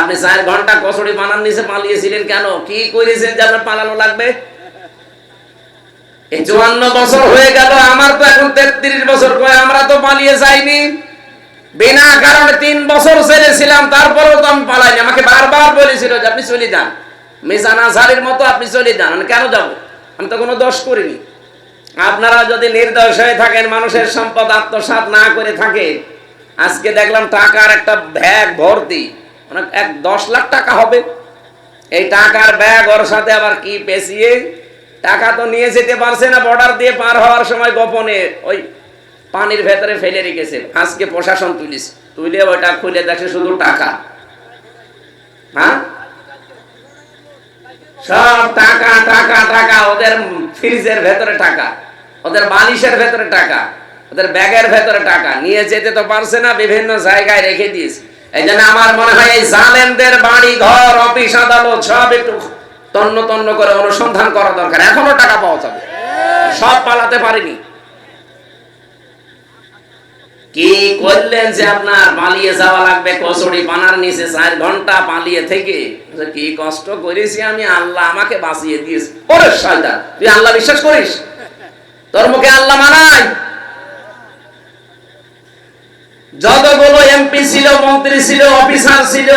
আপনি চার ঘণ্টা কচুরি বানান নিচে পালিয়েছিলেন কেন? কি করেছেন যে আপনার পালানো লাগবে? এই চুয়ান্ন বছর হয়ে গেল, আমার তো এখন তেত্রিশ বছর কয় আমরা তো পালিয়ে যাইনি। বিনা কারণে তিন বছর ছেড়েছিলাম তারপরেও তো আমি পালাইনি। আমাকে বারবার বলেছিল যে আপনি চলে যান। মিজান আজহারের মতো আপনি চলে যান। আমি কেন যাব? আমি তো কোনো দোষ করিনি। আপনারা যদি নির্দোষ হয়ে থাকেন, মানুষের সম্পদ আত্মসাৎ না করে থাকে, আজকে দেখলাম টাকার একটা ব্যাগ ভর্তি। এক দশ লাখ টাকা হবে। এই টাকার ব্যাগ ওর সাথে আবার কি পেঁচিয়ে টাকা তো নিয়ে যেতে পারছে না বর্ডার দিয়ে পার হওয়ার সময় গোপনে। ওই পানির ভেতরে ফেলে রেখেছে। আজকে প্রশাসন তুলিস। তুলে ওইটা খুলে দেখে শুধু টাকা। হ্যাঁ? সব টাকা টাকা টাকা ওদের ফ্রিজের ভেতরে টাকা। ওদের বালিশের ভেতরে টাকা। ওদের ব্যাগের ভেতরে টাকা। নিয়ে যেতে তো পারছে না, বিভিন্ন জায়গায় রেখে দিয়েছে। এই জন্য আমার মনে হয় এই বাড়ি, ঘর, অফিস, আদালত সব একটু তন্ন তন্ন করে অনুসন্ধান করা দরকার। এখনও টাকা পাওয়া যাবে। সব পালাতে পারেনি। কি করলেন যে আপনার পালিয়ে যাওয়া লাগবে? কচুরি বানার নিচে চার ঘণ্টা পালিয়ে থেকে। কি কষ্ট করেছি আমি? আল্লাহ আমাকে বাঁচিয়ে দিয়েছে। ওরে তুই আল্লাহ বিশ্বাস করিস? তোর মুখে আল্লাহ মানাই যতগুলো এমপি ছিল, মন্ত্রী ছিল, অফিসার ছিল,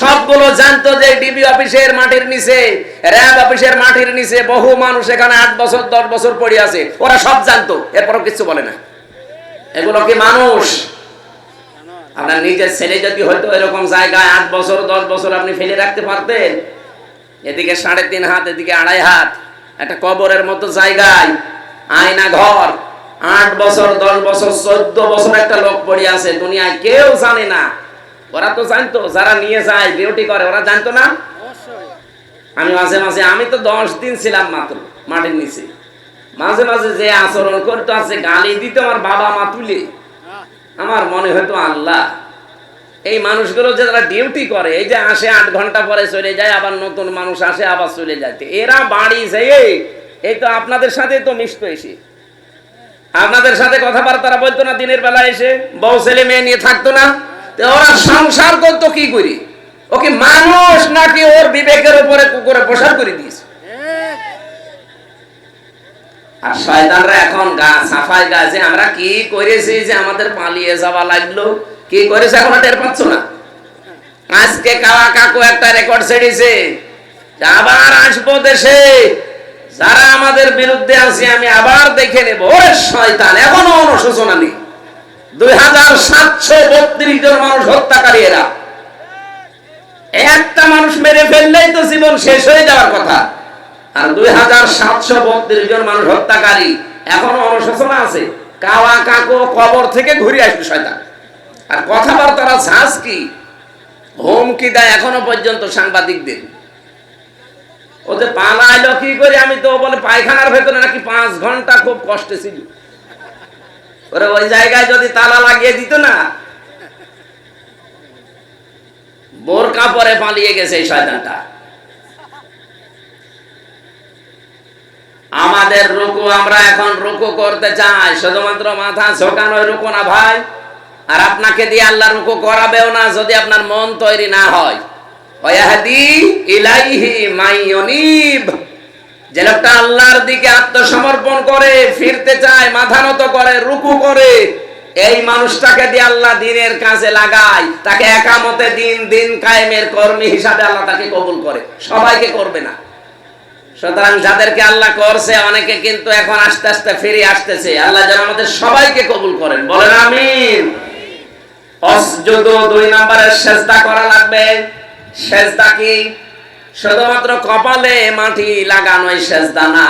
সবগুলো জানতো যে ডিবি অফিসের মাটির নিচে, র্যাব অফিসের মাটির নিচে বহু মানুষ এখানে আট বছর, দশ বছর পড়ে আছে। ওরা সব জানতো, এরপরও কিছু বলে না। এগুলো কি মানুষ? আপনার নিজের ছেলে যদি হয়তো এরকম জায়গায় আট বছর, দশ বছর আপনি ফেলে রাখতে পারতেন, এদিকে সাড়ে তিন হাত, এদিকে আড়াই হাত, একটা কবরের মতো জায়গায়, আয়না ঘর বছর, দশ বছর, চোদ্দ বছর একটা লোক পড়ে আছে, দুনিয়ায় কেউ জানে না। ওরা তো জানতো, যারা নিয়ে যায় ডিউটি করে, ওরা জানতো না? আমি মাঝে মাঝে, আমি তো দশ দিন ছিলাম মাত্র মাটির নিচে। মাঝে মাঝে যে আচরণ করতো আছে, গালি দিত আমার বাবা মা তুলে। আমার মনে হতো, আল্লাহ, এই মানুষগুলো যে যারা ডিউটি করে, এই যে আসে আট ঘণ্টা পরে চলে যায়, আবার নতুন মানুষ আসে, আবার চলে যায়। এরা বাড়ি যেয়ে, এই তো আপনাদের সাথে তো মিশতো এসে। আপনাদের সাথে কথাবার্তা বলতো না, দিনের বেলা এসে বউ ছেলে মেয়ে নিয়ে থাকতো না। ওরা সংসার করতো কি করি? ওকে মানুষ নাকি ওর বিবেকের উপরে কুকুরে প্রসার করে দিয়েছে। আর শয়তানরা এখন গা সাফাই গাছে আমরা কি করেছি যে আমাদের পালিয়ে যাওয়া লাগল? কি করেছে এখন টের পাচ্ছ না? আজকে কাকু একটা রেকর্ড ছেড়েছে। আবার আসব দেশে। যারা আমাদের বিরুদ্ধে আছে, আমি আবার দেখে নেব। ওরে শয়তান এখনও অনুশোচনা নেই। দুই হাজার সাতশো বত্রিশ জন মানুষ হত্যাকারী এরা। একটা মানুষ মেরে ফেললেই তো জীবন শেষ হয়ে যাওয়ার কথা। আর দুই হাজার সাতশো বত্রিশ জন মানুষ হত্যাকারী এখনও অনুশোচনা আছে। কাওয়া কাকো কবর থেকে ঘুরে আসবে শয়তান। আর কথাবার্তারা ঝাঁস কি? হুমকি দেয় এখনও পর্যন্ত সাংবাদিকদের। কি করে? আমি তো বলে পায়খানার ভেতরে নাকি পাঁচ ঘণ্টা খুব কষ্টে ছিল। ওরে ওই জায়গায় যদি তালা লাগিয়ে দিত না, বোরকা পরে পালিয়ে গেছে এই শয়তানটা। আমাদের রুকু আমরা এখন রুকু করতে চাই। শুধুমাত্র মাথা ঝোকানো রুকু না ভাই। আর আপনাকে দিয়ে আল্লাহ রুকু করাবেও না যদি আপনার মন তৈরি না হয়। ওয়াহদি ইলাইহি যে লোকটা আল্লাহর দিকে আত্মসমর্পণ করে, ফিরতে চায় করে, রুকু করে, এই মানুষটাকে দিয়ে আল্লাহ দিনের লাগায়। তাকে একামতে দিন দিন কায়েমের কর্মী হিসাবে আল্লাহ তাকে কবুল করে। সবাইকে করবে না। সুতরাং যাদেরকে আল্লাহ করছে, অনেকে কিন্তু এখন আস্তে আস্তে ফিরে আসতেছে। আল্লাহ যেন আমাদের সবাইকে কবুল করেন। বলেন আমিন। অসজুদ দুই নম্বরের সেজদা করা লাগবে। সেজদা কি? শুধুমাত্র কপালে মাটি লাগানোই সেজদা না?